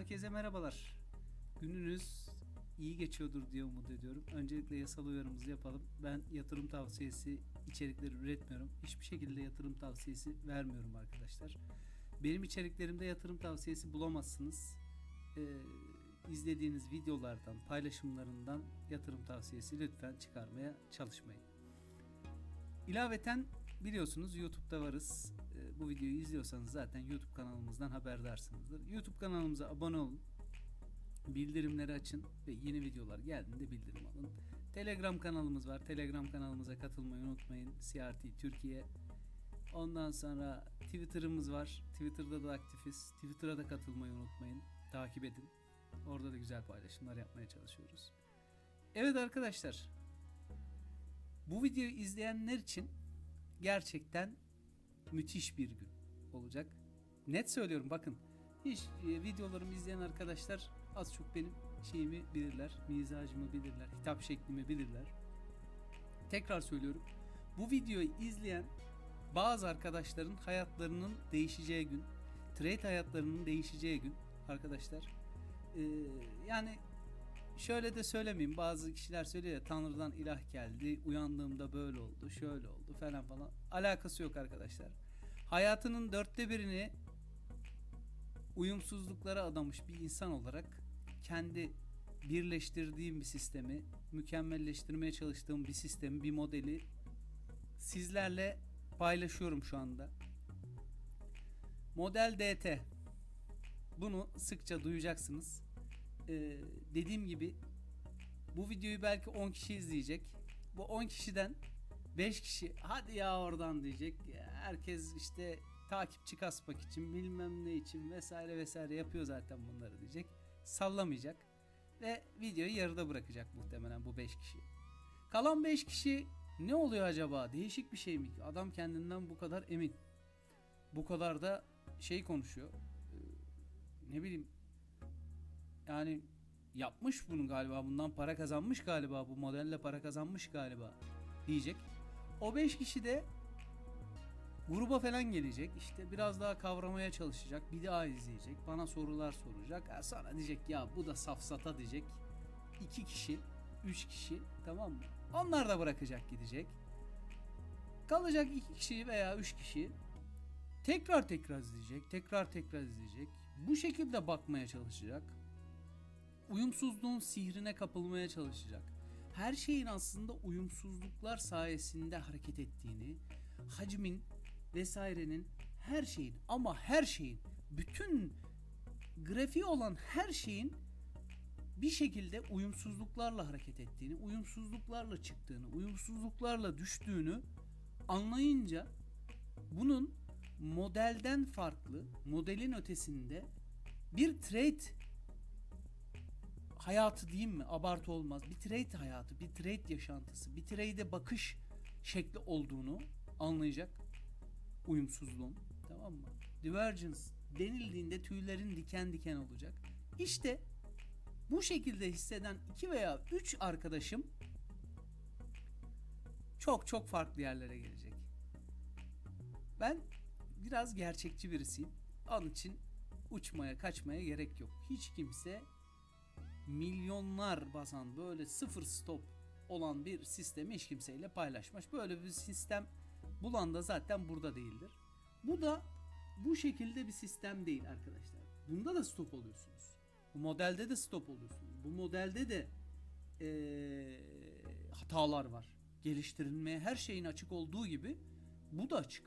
Herkese merhabalar. Gününüz iyi geçiyordur diye umut ediyorum. Öncelikle yasal uyarımızı yapalım. Ben yatırım tavsiyesi içerikleri üretmiyorum. Hiçbir şekilde yatırım tavsiyesi vermiyorum arkadaşlar. Benim içeriklerimde yatırım tavsiyesi bulamazsınız. Ee, izlediğiniz videolardan, paylaşımlarından yatırım tavsiyesi lütfen çıkarmaya çalışmayın. İlaveten biliyorsunuz YouTube'da varız. Ee, bu videoyu izliyorsanız zaten YouTube kanalımızdan haberdarsınızdır. YouTube kanalımıza abone olun. Bildirimleri açın ve yeni videolar geldiğinde bildirim alın. Telegram kanalımız var. Telegram kanalımıza katılmayı unutmayın. CRT Türkiye. Ondan sonra Twitter'ımız var. Twitter'da da aktifiz. Twitter'a da katılmayı unutmayın. Takip edin. Orada da güzel paylaşımlar yapmaya çalışıyoruz. Evet arkadaşlar. Bu videoyu izleyenler için gerçekten müthiş bir gün olacak. Net söylüyorum bakın. Hiç e, videolarımı izleyen arkadaşlar az çok benim şeyimi bilirler, mizacımı bilirler, hitap şeklimi bilirler. Tekrar söylüyorum. Bu videoyu izleyen bazı arkadaşların hayatlarının değişeceği gün, trade hayatlarının değişeceği gün arkadaşlar. Ee, yani şöyle de söylemeyeyim. Bazı kişiler söylüyor ya Tanrı'dan ilah geldi. Uyandığımda böyle oldu, şöyle oldu falan falan. Alakası yok arkadaşlar. Hayatının dörtte birini uyumsuzluklara adamış bir insan olarak kendi birleştirdiğim bir sistemi, mükemmelleştirmeye çalıştığım bir sistemi, bir modeli sizlerle paylaşıyorum şu anda. Model DT. Bunu sıkça duyacaksınız. Ee, dediğim gibi bu videoyu belki 10 kişi izleyecek. Bu 10 kişiden 5 kişi hadi ya oradan diyecek. Herkes işte takipçi kasmak için bilmem ne için vesaire vesaire yapıyor zaten bunları diyecek. Sallamayacak ve videoyu yarıda bırakacak muhtemelen bu 5 kişi. Kalan 5 kişi ne oluyor acaba? Değişik bir şey mi? Adam kendinden bu kadar emin. Bu kadar da şey konuşuyor. Ee, ne bileyim yani yapmış bunu galiba bundan para kazanmış galiba bu modelle para kazanmış galiba diyecek. O 5 kişi de gruba falan gelecek işte biraz daha kavramaya çalışacak bir daha izleyecek bana sorular soracak ha, sonra diyecek ya bu da safsata diyecek. 2 kişi 3 kişi tamam mı? Onlar da bırakacak gidecek. Kalacak 2 kişi veya 3 kişi tekrar tekrar izleyecek tekrar tekrar izleyecek bu şekilde bakmaya çalışacak uyumsuzluğun sihrine kapılmaya çalışacak. Her şeyin aslında uyumsuzluklar sayesinde hareket ettiğini, hacmin vesairenin her şeyin ama her şeyin bütün grafiği olan her şeyin bir şekilde uyumsuzluklarla hareket ettiğini, uyumsuzluklarla çıktığını, uyumsuzluklarla düştüğünü anlayınca bunun modelden farklı, modelin ötesinde bir trade hayatı diyeyim mi? Abartı olmaz. Bir trade hayatı, bir trade yaşantısı, bir trade'e bakış şekli olduğunu anlayacak uyumsuzluğun. Tamam mı? Divergence denildiğinde tüylerin diken diken olacak. İşte bu şekilde hisseden iki veya üç arkadaşım çok çok farklı yerlere gelecek. Ben biraz gerçekçi birisiyim. Onun için uçmaya kaçmaya gerek yok. Hiç kimse milyonlar basan böyle sıfır stop olan bir sistemi hiç kimseyle paylaşmış. Böyle bir sistem bulan da zaten burada değildir. Bu da bu şekilde bir sistem değil arkadaşlar. Bunda da stop oluyorsunuz. Bu modelde de stop oluyorsunuz. Bu modelde de ee, hatalar var. Geliştirilmeye her şeyin açık olduğu gibi bu da açık.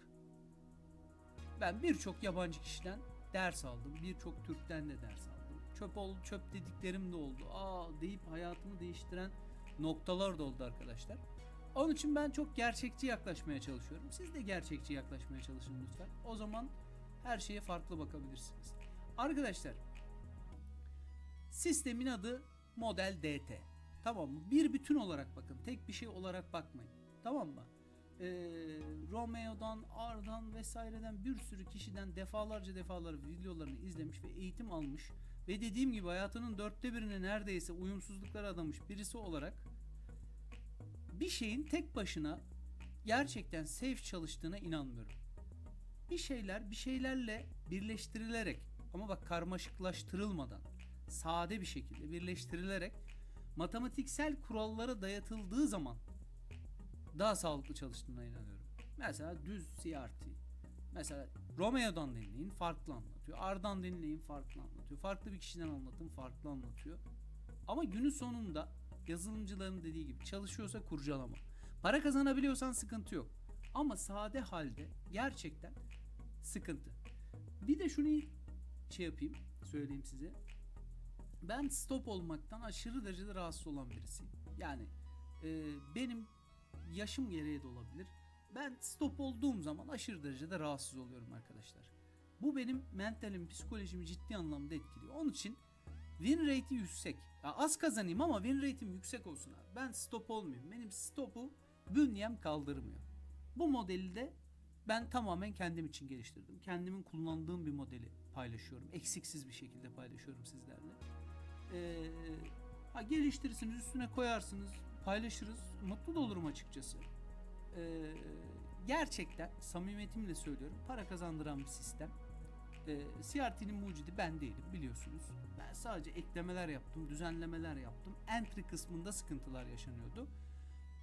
Ben birçok yabancı kişiden ders aldım. Birçok Türk'ten de ders aldım çöp ol çöp dediklerim de oldu. Aa deyip hayatımı değiştiren noktalar da oldu arkadaşlar. Onun için ben çok gerçekçi yaklaşmaya çalışıyorum. Siz de gerçekçi yaklaşmaya çalışın lütfen. O zaman her şeye farklı bakabilirsiniz. Arkadaşlar sistemin adı model DT. Tamam mı? Bir bütün olarak bakın. Tek bir şey olarak bakmayın. Tamam mı? Ee, Romeo'dan, Ar'dan vesaireden bir sürü kişiden defalarca defalar videolarını izlemiş ve eğitim almış ve dediğim gibi hayatının dörtte birini neredeyse uyumsuzluklara adamış birisi olarak bir şeyin tek başına gerçekten safe çalıştığına inanmıyorum. Bir şeyler bir şeylerle birleştirilerek Ama bak karmaşıklaştırılmadan sade bir şekilde birleştirilerek matematiksel kurallara dayatıldığı zaman daha sağlıklı çalıştığına inanıyorum. Mesela düz CRT. Mesela Romeo'dan dinleyin farklı anlatıyor. Ardan dinleyin farklı anlatıyor. Farklı bir kişiden anlatın farklı anlatıyor. Ama günün sonunda yazılımcıların dediği gibi çalışıyorsa kurcalama. Para kazanabiliyorsan sıkıntı yok. Ama sade halde gerçekten sıkıntı. Bir de şunu şey yapayım, söyleyeyim size. Ben stop olmaktan aşırı derecede rahatsız olan birisiyim. Yani e, benim yaşım gereği de olabilir. Ben stop olduğum zaman aşırı derecede rahatsız oluyorum arkadaşlar. Bu benim mentalim, psikolojimi ciddi anlamda etkiliyor. Onun için win rate'i yüksek. Ya az kazanayım ama win rate'im yüksek olsun abi. Ben stop olmayayım. Benim stopu bünyem kaldırmıyor. Bu modeli de ben tamamen kendim için geliştirdim. Kendimin kullandığım bir modeli paylaşıyorum. Eksiksiz bir şekilde paylaşıyorum sizlerle. Ee, ha geliştirirsiniz, üstüne koyarsınız, paylaşırız. Mutlu da olurum açıkçası. Ee, gerçekten samimiyetimle söylüyorum. Para kazandıran bir sistem. Ee, CRT'nin mucidi ben değilim biliyorsunuz. Ben sadece eklemeler yaptım, düzenlemeler yaptım. Entry kısmında sıkıntılar yaşanıyordu.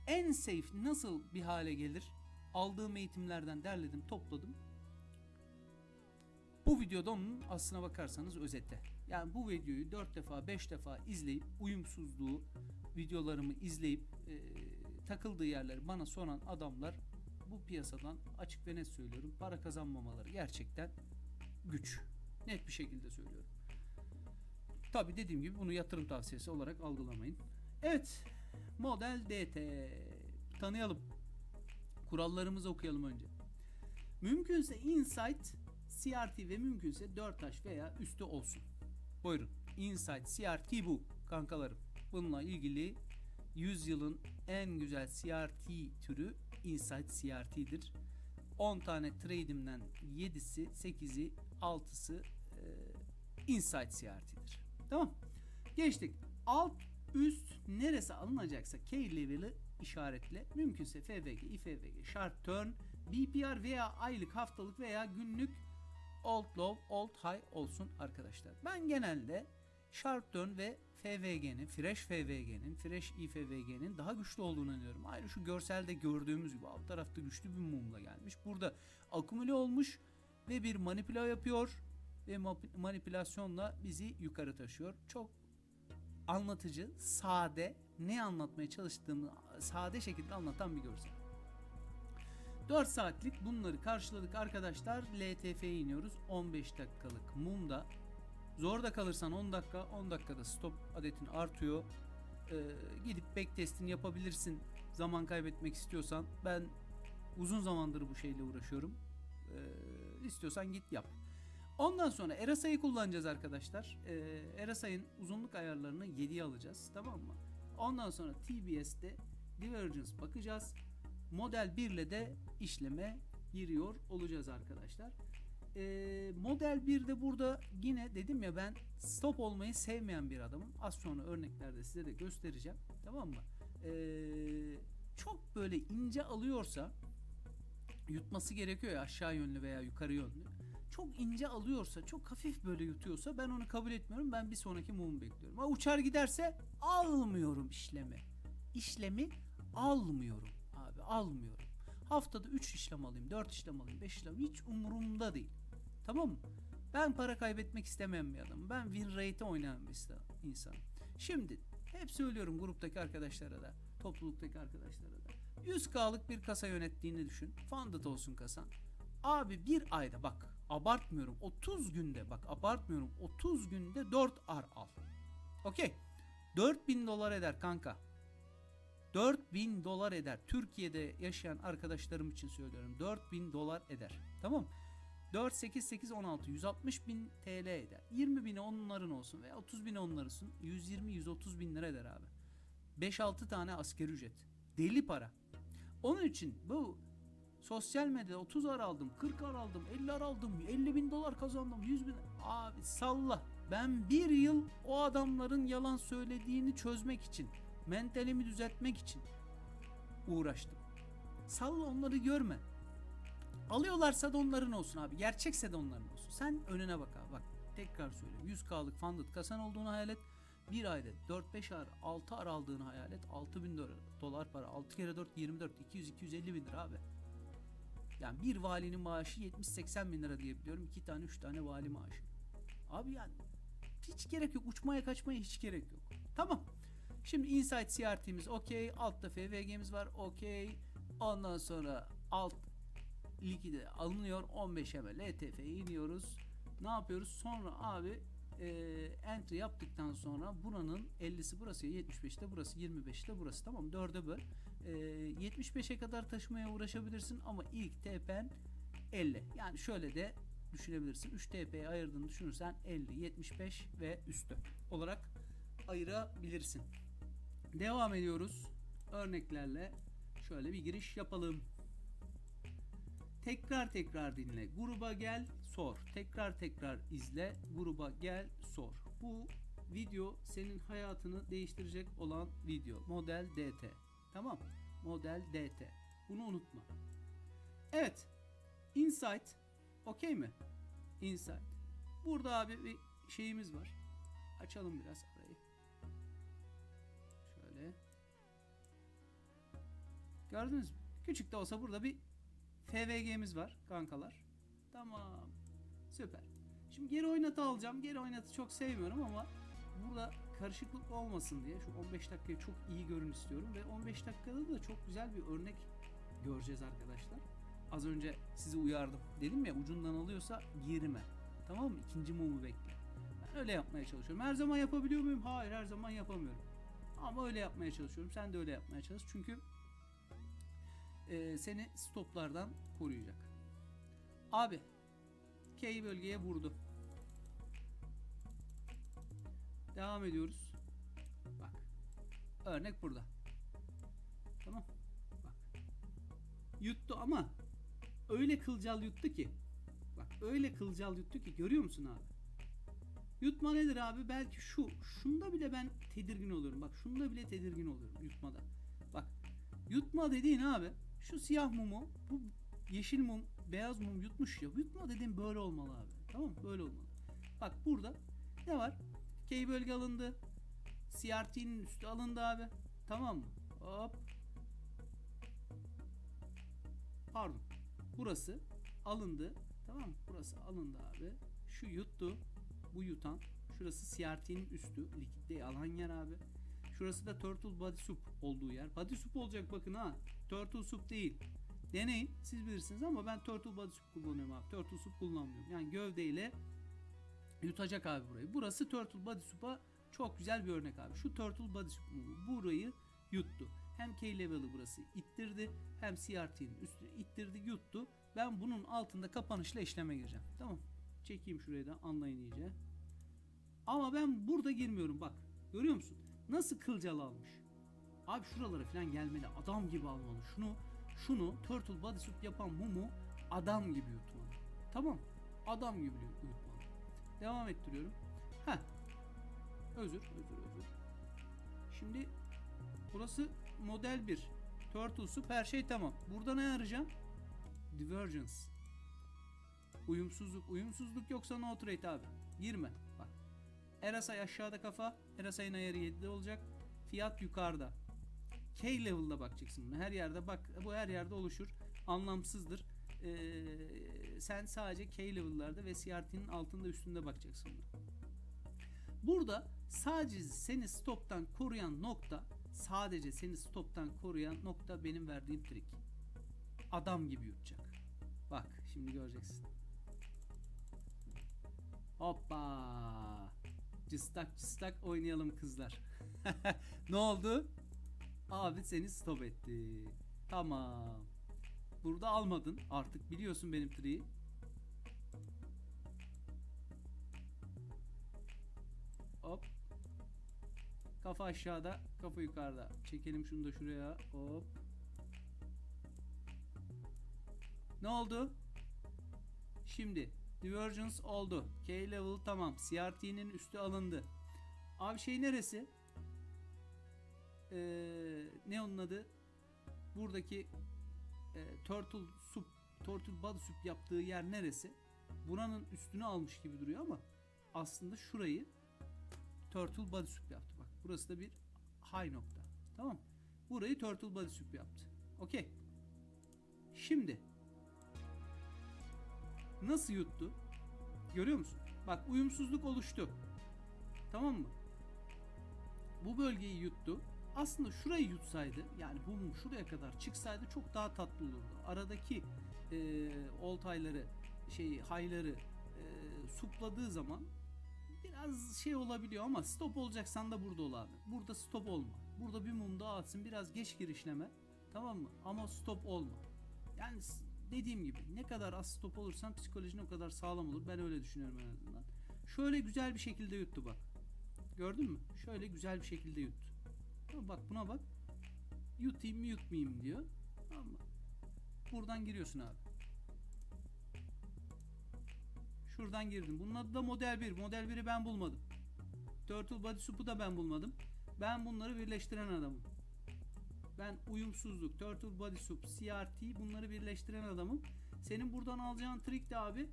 En safe nasıl bir hale gelir? Aldığım eğitimlerden derledim, topladım. Bu videoda onun aslına bakarsanız özeti. Yani bu videoyu 4 defa 5 defa izleyip uyumsuzluğu videolarımı izleyip e, takıldığı yerleri bana soran adamlar bu piyasadan açık ve net söylüyorum para kazanmamaları gerçekten güç. Net bir şekilde söylüyorum. Tabi dediğim gibi bunu yatırım tavsiyesi olarak algılamayın. Evet. Model DT. Tanıyalım. Kurallarımızı okuyalım önce. Mümkünse Insight, CRT ve mümkünse 4H veya üstü olsun. Buyurun. Insight, CRT bu kankalarım. Bununla ilgili 100 yılın en güzel CRT türü Insight CRT'dir. 10 tane trade'imden 7'si, 8'i, 6'sı e, Insight CRT'dir. Tamam. Geçtik. Alt üst neresi alınacaksa K level'ı işaretle. Mümkünse FVG, IFVG, Sharp Turn, BPR veya aylık, haftalık veya günlük Old Low, Old High olsun arkadaşlar. Ben genelde Sharp ve FVG'nin, Fresh FVG'nin, Fresh IFVG'nin daha güçlü olduğunu inanıyorum. Ayrı şu görselde gördüğümüz gibi alt tarafta güçlü bir mumla gelmiş. Burada akumüle olmuş ve bir manipüla yapıyor ve manipülasyonla bizi yukarı taşıyor. Çok anlatıcı, sade, ne anlatmaya çalıştığımı sade şekilde anlatan bir görsel. 4 saatlik bunları karşıladık arkadaşlar. LTF'ye iniyoruz. 15 dakikalık mumda. Zor da kalırsan 10 dakika, 10 dakikada stop adetin artıyor. Ee, gidip back testini yapabilirsin. Zaman kaybetmek istiyorsan. Ben uzun zamandır bu şeyle uğraşıyorum. Ee, istiyorsan git yap. Ondan sonra Erasa'yı kullanacağız arkadaşlar. Ee, Erasa'nın uzunluk ayarlarını 7'ye alacağız. Tamam mı? Ondan sonra TBS'de Divergence bakacağız. Model 1 ile de işleme giriyor olacağız arkadaşlar. Ee, model 1'de burada yine dedim ya ben stop olmayı sevmeyen bir adamım. Az sonra örneklerde size de göstereceğim. Tamam mı? Ee, çok böyle ince alıyorsa yutması gerekiyor ya aşağı yönlü veya yukarı yönlü. Çok ince alıyorsa, çok hafif böyle yutuyorsa ben onu kabul etmiyorum. Ben bir sonraki mumu bekliyorum. Ama uçar giderse almıyorum işlemi. İşlemi almıyorum abi almıyorum. Haftada 3 işlem alayım, 4 işlem alayım, 5 işlem hiç umurumda değil. Tamam mı? Ben para kaybetmek istemeyen bir adamım. Ben win rate oynayan bir insan. Şimdi hep söylüyorum gruptaki arkadaşlara da, topluluktaki arkadaşlara da. 100K'lık bir kasa yönettiğini düşün. Funded olsun kasan. Abi bir ayda bak abartmıyorum 30 günde bak abartmıyorum 30 günde 4 ar al. Okey. 4000 dolar eder kanka. 4000 dolar eder. Türkiye'de yaşayan arkadaşlarım için söylüyorum. 4000 dolar eder. Tamam 4, 8, 8, 16. 160 bin TL eder. 20 bini onların olsun veya 30 bini onların olsun. 120, 130 bin lira eder abi. 5-6 tane asker ücret. Deli para. Onun için bu sosyal medyada 30 ar aldım, 40 ar aldım, 50 ar aldım, 50 bin dolar kazandım, 100 bin. Abi salla. Ben bir yıl o adamların yalan söylediğini çözmek için mentalimi düzeltmek için uğraştım. Salla onları görme. Alıyorlarsa da onların olsun abi. Gerçekse de onların olsun. Sen önüne bak abi bak. Tekrar söyleyeyim. 100K'lık funded kasan olduğunu hayal et. Bir ayda 4-5 ar, 6 ar aldığını hayal et. 6000 dolar, dolar para. 6 kere 4 24. 200-250 bin lira abi. Yani bir valinin maaşı 70-80 bin lira diye biliyorum. 2 tane 3 tane vali maaşı. Abi yani hiç gerek yok. Uçmaya kaçmaya hiç gerek yok. Tamam. Şimdi Insight CRT'miz okey. Altta FVG'miz var okey. Ondan sonra alt likide alınıyor. 15 ml LTF'ye iniyoruz. Ne yapıyoruz? Sonra abi e, entry yaptıktan sonra buranın 50'si burası 75'te burası 25'te burası tamam 4'e böl. E, 75'e kadar taşımaya uğraşabilirsin ama ilk TP'n 50. Yani şöyle de düşünebilirsin. 3 TP'ye ayırdığını düşünürsen 50, 75 ve üstü olarak ayırabilirsin. Devam ediyoruz. Örneklerle şöyle bir giriş yapalım. Tekrar tekrar dinle. Gruba gel, sor. Tekrar tekrar izle. Gruba gel, sor. Bu video senin hayatını değiştirecek olan video. Model DT. Tamam. Model DT. Bunu unutma. Evet. Insight. Okey mi? Insight. Burada abi bir şeyimiz var. Açalım biraz arayı. Şöyle. Gördünüz mü? Küçük de olsa burada bir FVG'miz var kankalar. Tamam. Süper. Şimdi geri oynatı alacağım. Geri oynatı çok sevmiyorum ama burada karışıklık olmasın diye şu 15 dakikayı çok iyi görün istiyorum ve 15 dakikada da çok güzel bir örnek göreceğiz arkadaşlar. Az önce sizi uyardım. Dedim ya ucundan alıyorsa girme. Tamam mı? İkinci mumu bekle. Ben öyle yapmaya çalışıyorum. Her zaman yapabiliyor muyum? Hayır her zaman yapamıyorum. Ama öyle yapmaya çalışıyorum. Sen de öyle yapmaya çalış. Çünkü e, seni stoplardan koruyacak. Abi K bölgeye vurdu. Devam ediyoruz. Bak. Örnek burada. Tamam. Bak. Yuttu ama öyle kılcal yuttu ki. Bak öyle kılcal yuttu ki görüyor musun abi? Yutma nedir abi? Belki şu. Şunda bile ben tedirgin oluyorum. Bak şunda bile tedirgin oluyorum yutmada. Bak yutma dediğin abi şu siyah mumu bu yeşil mum beyaz mum yutmuş ya. Yutma dediğin böyle olmalı abi. Tamam mı? Böyle olmalı. Bak burada ne var? K bölge alındı. CRT'nin üstü alındı abi. Tamam mı? Hop. Pardon. Burası alındı. Tamam mı? Burası alındı abi. Şu yuttu. Bu yutan. Şurası CRT'nin üstü. Likitte alan yer abi. Şurası da Turtle Body Soup olduğu yer. Body Soup olacak bakın ha. Turtle Soup değil. Deneyin. Siz bilirsiniz ama ben Turtle Body Soup kullanıyorum abi. Turtle Soup kullanmıyorum. Yani gövdeyle yutacak abi burayı. Burası Turtle Body Soup'a çok güzel bir örnek abi. Şu Turtle Body Soup burayı yuttu. Hem K-Level'ı burası ittirdi hem CRT'nin üstü ittirdi yuttu. Ben bunun altında kapanışla işleme gireceğim. Tamam. Çekeyim şuraya da anlayın iyice. Ama ben burada girmiyorum bak. Görüyor musun? Nasıl kılcal almış. Abi şuralara falan gelmeli. Adam gibi almalı. Şunu şunu Turtle Body Soup yapan mumu adam gibi yutmalı. Tamam. Adam gibi yutmalı. Devam ettiriyorum. Ha. Özür, özür, özür. Şimdi burası model 1. Turtle Soup her şey tamam. Burada ne arayacağım? Divergence. Uyumsuzluk. Uyumsuzluk yoksa no trade abi. Girme. Bak. RSI aşağıda kafa. RSI'nin ayarı 7'de olacak. Fiyat yukarıda. K level'da bakacaksın. Her yerde bak. Bu her yerde oluşur. Anlamsızdır. Ee, sen sadece K level'larda ve CRT'nin altında üstünde bakacaksın. Burada sadece seni stoptan koruyan nokta sadece seni stoptan koruyan nokta benim verdiğim trik. Adam gibi yutacak. Bak şimdi göreceksin. Hoppa. Cıstak cıstak oynayalım kızlar. ne oldu? Abi seni stop etti. Tamam. Burada almadın. Artık biliyorsun benim triyi. Hop. Kafa aşağıda, kafa yukarıda. Çekelim şunu da şuraya. Hop. Ne oldu? Şimdi Divergence oldu. K level tamam. CRT'nin üstü alındı. Abi şey neresi? Ee, ne onun adı? Buradaki e, Turtle Soup, Turtle Body Soup yaptığı yer neresi? Buranın üstünü almış gibi duruyor ama aslında şurayı turtle body soup yaptı. Bak burası da bir high nokta. Tamam? Burayı turtle body soup yaptı. Okey. Şimdi nasıl yuttu? Görüyor musun? Bak uyumsuzluk oluştu. Tamam mı? Bu bölgeyi yuttu. Aslında şurayı yutsaydı yani bu mum şuraya kadar çıksaydı çok daha tatlı olurdu. Aradaki e, oltayları şey hayları e, supladığı zaman biraz şey olabiliyor ama stop olacaksan da burada ol abi. Burada stop olma. Burada bir mum daha atsın biraz geç girişleme. Tamam mı? Ama stop olma. Yani dediğim gibi ne kadar az stop olursan psikolojin o kadar sağlam olur. Ben öyle düşünüyorum en azından. Şöyle güzel bir şekilde yuttu bak. Gördün mü? Şöyle güzel bir şekilde yuttu. Bak buna bak. Yutayım mı yutmayayım diyor. Tamam? Buradan giriyorsun abi. Şuradan girdim. Bunun adı da model 1. Model 1'i ben bulmadım. Turtle Body Soup'u da ben bulmadım. Ben bunları birleştiren adamım. Ben uyumsuzluk, Turtle Body Soup, CRT bunları birleştiren adamım. Senin buradan alacağın trik de abi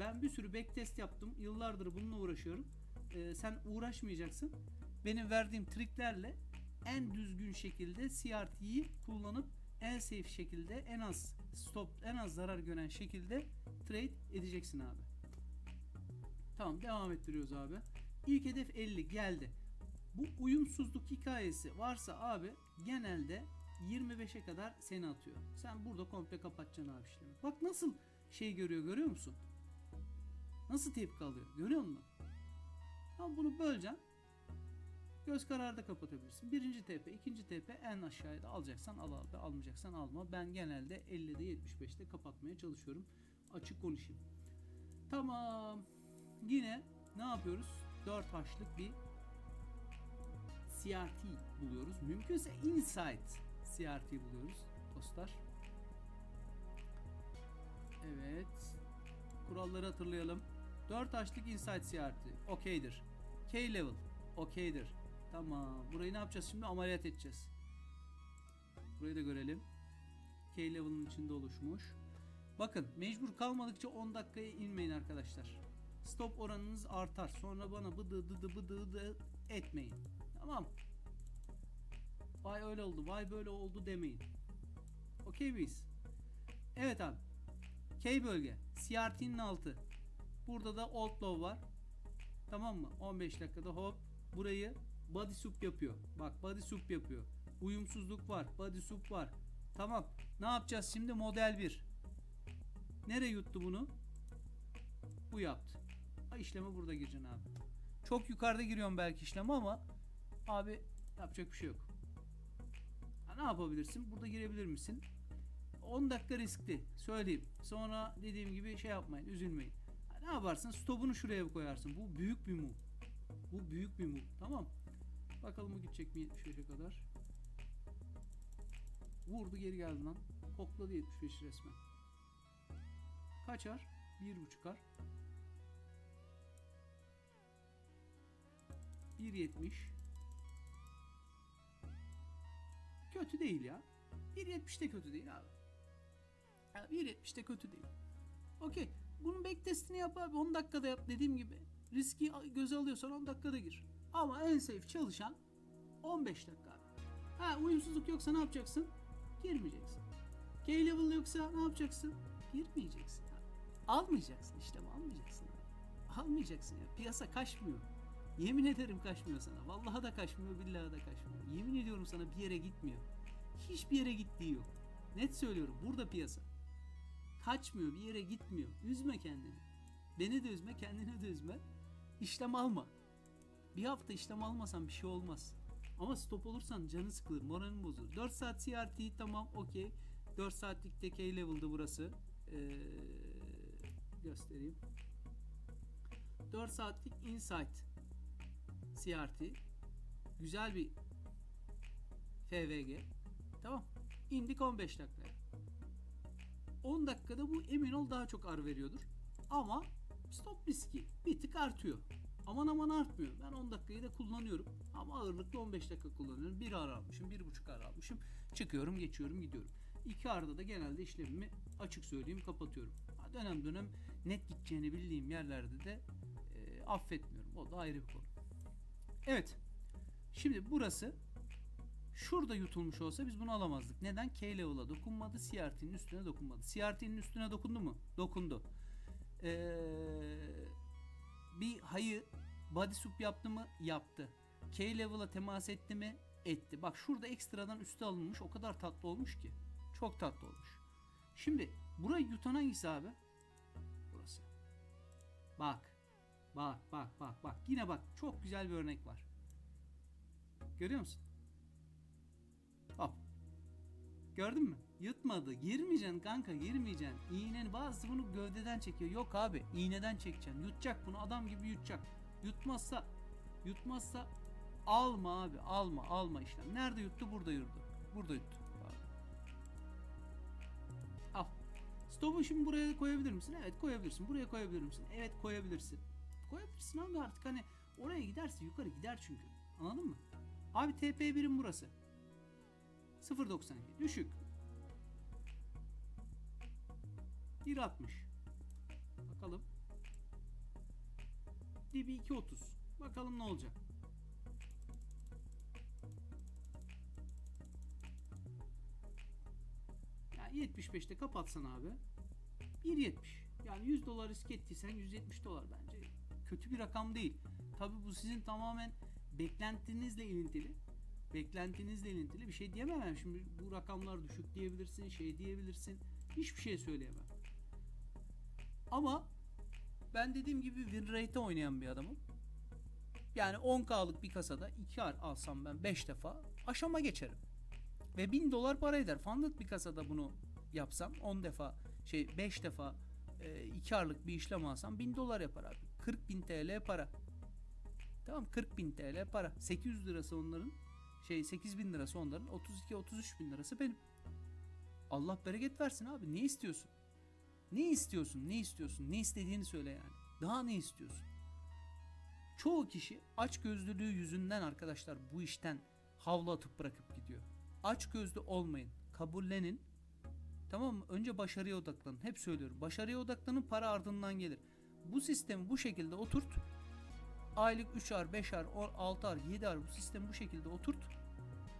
ben bir sürü backtest yaptım. Yıllardır bununla uğraşıyorum. Ee, sen uğraşmayacaksın. Benim verdiğim triklerle en düzgün şekilde CRT'yi kullanıp en safe şekilde en az stop en az zarar gören şekilde trade edeceksin abi. Tamam devam ettiriyoruz abi. İlk hedef 50 geldi. Bu uyumsuzluk hikayesi varsa abi genelde 25'e kadar seni atıyor. Sen burada komple kapatacaksın abi işlemi. Bak nasıl şey görüyor görüyor musun? Nasıl tepki alıyor görüyor musun? Ama bunu böleceksin. Göz kararı da kapatabilirsin. Birinci TP, ikinci TP en aşağıda alacaksan al abi, almayacaksan alma. Ben genelde 50'de 75'te kapatmaya çalışıyorum. Açık konuşayım. Tamam. Yine ne yapıyoruz? 4 haşlık bir CRT buluyoruz. Mümkünse Insight CRT buluyoruz dostlar. Evet. Kuralları hatırlayalım. 4 haşlık Insight CRT. Okeydir. K level. Okeydir. Tamam. Burayı ne yapacağız şimdi? Ameliyat edeceğiz. Burayı da görelim. K level'ın içinde oluşmuş. Bakın mecbur kalmadıkça 10 dakikaya inmeyin arkadaşlar. Stop oranınız artar. Sonra bana bıdı dıdı bıdı dı etmeyin. Tamam. Vay öyle oldu, vay böyle oldu demeyin. Okey miyiz? Evet abi. K bölge. CRT'nin altı. Burada da Old Low var. Tamam mı? 15 dakikada hop. Burayı body soup yapıyor. Bak body soup yapıyor. Uyumsuzluk var. Body soup var. Tamam. Ne yapacağız şimdi? Model 1. Nereye yuttu bunu? Bu yaptı. Ha, işleme burada gireceksin abi. Çok yukarıda giriyorum belki işleme ama abi yapacak bir şey yok. Ha, ne yapabilirsin? Burada girebilir misin? 10 dakika riskli. Söyleyeyim. Sonra dediğim gibi şey yapmayın. Üzülmeyin. Ha, ne yaparsın? Stopunu şuraya koyarsın. Bu büyük bir move. Bu büyük bir move. Tamam. Bakalım bu gidecek mi 75'e kadar. Vurdu geri geldi lan. Kokladı 75 resmen. Kaçar? Bir buçuk ar. 1.70 Kötü değil ya. 1.70 de kötü değil abi. Ya 1.70 de kötü değil. Okey. Bunun backtestini yap abi. 10 dakikada yap dediğim gibi. Riski göze alıyorsan 10 dakikada gir. Ama en safe çalışan 15 dakika. Ha uyumsuzluk yoksa ne yapacaksın? Girmeyeceksin. K-level yoksa ne yapacaksın? Girmeyeceksin. abi. Almayacaksın işlemi almayacaksın. Almayacaksın ya. Piyasa kaçmıyor. Yemin ederim kaçmıyor sana. Vallahi da kaçmıyor, billahi da kaçmıyor. Yemin ediyorum sana bir yere gitmiyor. Hiçbir yere gittiği yok. Net söylüyorum. Burada piyasa. Kaçmıyor, bir yere gitmiyor. Üzme kendini. Beni de üzme, kendini de üzme. İşlem alma. Bir hafta işlem almasan bir şey olmaz. Ama stop olursan canı sıkılır, moralin bozulur. 4 saat CRT tamam okey. 4 saatlik de K level'dı burası. Ee, göstereyim. 4 saatlik insight CRT. Güzel bir FVG. Tamam. İndik 15 dakikaya. 10 dakikada bu emin ol daha çok ar veriyordur. Ama stop riski bir tık artıyor. Aman aman artmıyor. Ben 10 dakikayı da kullanıyorum. Ama ağırlıklı 15 dakika kullanıyorum. Bir ar almışım, bir buçuk ar almışım. Çıkıyorum, geçiyorum, gidiyorum. İki arda da genelde işlemimi açık söyleyeyim kapatıyorum. Dönem dönem net gideceğini bildiğim yerlerde de e, affetmiyorum. O da ayrı bir konu. Evet. Şimdi burası şurada yutulmuş olsa biz bunu alamazdık. Neden? K level'a dokunmadı. CRT'nin üstüne dokunmadı. CRT'nin üstüne dokundu mu? Dokundu. Ee, bir hayı body soup yaptı mı? Yaptı. K level'a temas etti mi? Etti. Bak şurada ekstradan üste alınmış. O kadar tatlı olmuş ki. Çok tatlı olmuş. Şimdi burayı yutan hangisi abi? Burası. Bak. Bak bak bak bak. Yine bak. Çok güzel bir örnek var. Görüyor musun? Hop. Gördün mü? Yutmadı. Girmeyeceksin kanka girmeyeceksin. İğneni bazısı bunu gövdeden çekiyor. Yok abi iğneden çekeceksin. Yutacak bunu adam gibi yutacak. Yutmazsa yutmazsa alma abi alma alma işlem. Nerede yuttu? Burada yuttu. Burada yuttu. Al. Stopu şimdi buraya koyabilir misin? Evet koyabilirsin. Buraya koyabilir misin? Evet koyabilirsin. Koyabilirsin abi artık hani oraya giderse yukarı gider çünkü. Anladın mı? Abi TP birim burası. 0.92 düşük. 1.60 Bakalım. Dibi 2.30 Bakalım ne olacak. Ya 75'te kapatsan abi. 1.70 yani 100 dolar risk ettiysen 170 dolar bence kötü bir rakam değil. Tabi bu sizin tamamen beklentinizle ilintili. Beklentinizle ilintili bir şey diyemem. Şimdi bu rakamlar düşük diyebilirsin, şey diyebilirsin. Hiçbir şey söyleyemem. Ama ben dediğim gibi win rate oynayan bir adamım. Yani 10K'lık bir kasada 2 ar alsam ben 5 defa aşama geçerim. Ve 1000 dolar para eder. Funded bir kasada bunu yapsam 10 defa şey 5 defa 2 arlık bir işlem alsam 1000 dolar yapar abi. 40 bin TL para. Tamam 40 bin TL para. 800 lirası onların şey 8 bin lirası onların 32-33 bin lirası benim. Allah bereket versin abi. Ne istiyorsun? Ne istiyorsun? Ne istiyorsun? Ne istediğini söyle yani. Daha ne istiyorsun? Çoğu kişi aç gözlülüğü yüzünden arkadaşlar bu işten havlu atıp bırakıp gidiyor. Aç gözlü olmayın. Kabullenin. Tamam mı? Önce başarıya odaklanın. Hep söylüyorum. Başarıya odaklanın para ardından gelir. Bu sistemi bu şekilde oturt. Aylık 3'ar, 5'ar, 6'ar, 7'ar bu sistemi bu şekilde oturt.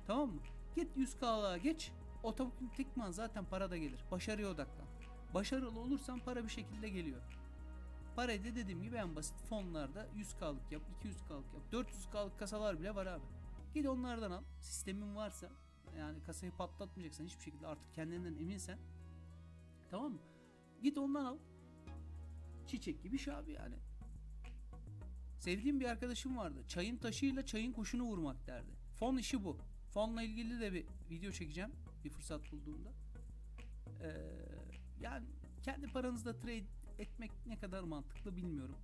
Tamam mı? Git 100K'lığa geç. Otomatikman zaten para da gelir. Başarıya odaklan. Başarılı olursan para bir şekilde geliyor. Parayı da dediğim gibi en basit fonlarda 100K'lık yap, 200K'lık yap, 400K'lık kasalar bile var abi. Git onlardan al. Sistemin varsa yani kasayı patlatmayacaksan hiçbir şekilde artık kendinden eminsen tamam mı? Git ondan al. Çiçek gibi şey abi yani. Sevdiğim bir arkadaşım vardı. Çayın taşıyla çayın kuşunu vurmak derdi. Fon işi bu. Fonla ilgili de bir video çekeceğim. Bir fırsat bulduğumda. Ee, yani kendi paranızla trade etmek ne kadar mantıklı bilmiyorum.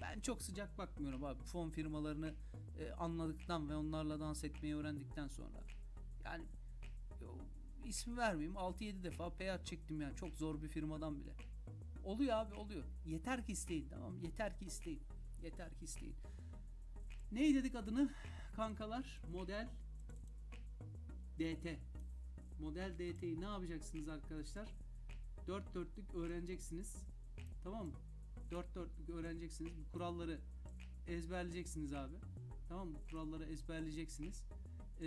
Ben çok sıcak bakmıyorum abi. Fon firmalarını e, anladıktan ve onlarla dans etmeyi öğrendikten sonra. Yani yo, isim vermeyeyim 6-7 defa payout çektim yani. Çok zor bir firmadan bile. Oluyor abi oluyor. Yeter ki isteyin tamam? Yeter ki isteyin. Yeter ki isteyin. Ney dedik adını? Kankalar model DT. Model DT'yi ne yapacaksınız arkadaşlar? Dört dörtlük öğreneceksiniz. Tamam mı? Dört dörtlük öğreneceksiniz. Bu kuralları ezberleyeceksiniz abi. Tamam mı? Bu kuralları ezberleyeceksiniz. Ee,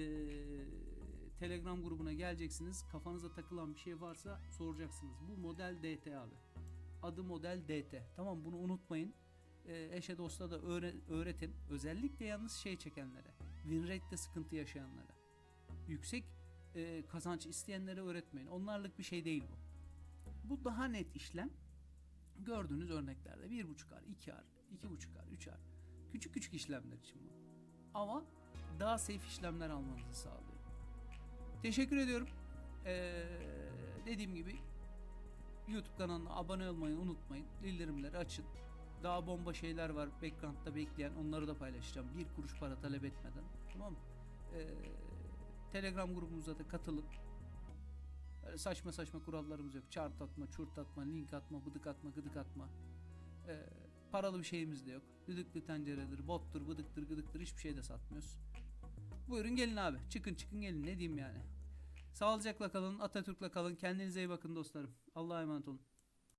Telegram grubuna geleceksiniz. Kafanıza takılan bir şey varsa soracaksınız. Bu model DT abi. Adı model DT. Tamam bunu unutmayın. Ee, eşe dosta da öğre- öğretin. Özellikle yalnız şey çekenlere. Win rate'de sıkıntı yaşayanlara. Yüksek e, kazanç isteyenlere öğretmeyin. Onlarlık bir şey değil bu. Bu daha net işlem. Gördüğünüz örneklerde 1.5 ar, 2 ar, 2.5 ar, 3 ar. Küçük küçük işlemler için bu. Ama daha safe işlemler almanızı sağlıyor. Teşekkür ediyorum. Ee, dediğim gibi YouTube kanalına abone olmayı unutmayın. Bildirimleri açın. Daha bomba şeyler var background'da bekleyen. Onları da paylaşacağım. Bir kuruş para talep etmeden. Tamam mı? Ee, Telegram grubumuza da katılın. Öyle saçma saçma kurallarımız yok. Çart atma, çurt atma, link atma, bıdık atma, gıdık atma. Ee, paralı bir şeyimiz de yok. Düdüklü tenceredir, bottur, bıdıktır, gıdıktır hiçbir şey de satmıyoruz. Buyurun gelin abi. Çıkın çıkın gelin ne diyeyim yani. Sağlıcakla kalın, Atatürk'le kalın. Kendinize iyi bakın dostlarım. Allah'a emanet olun.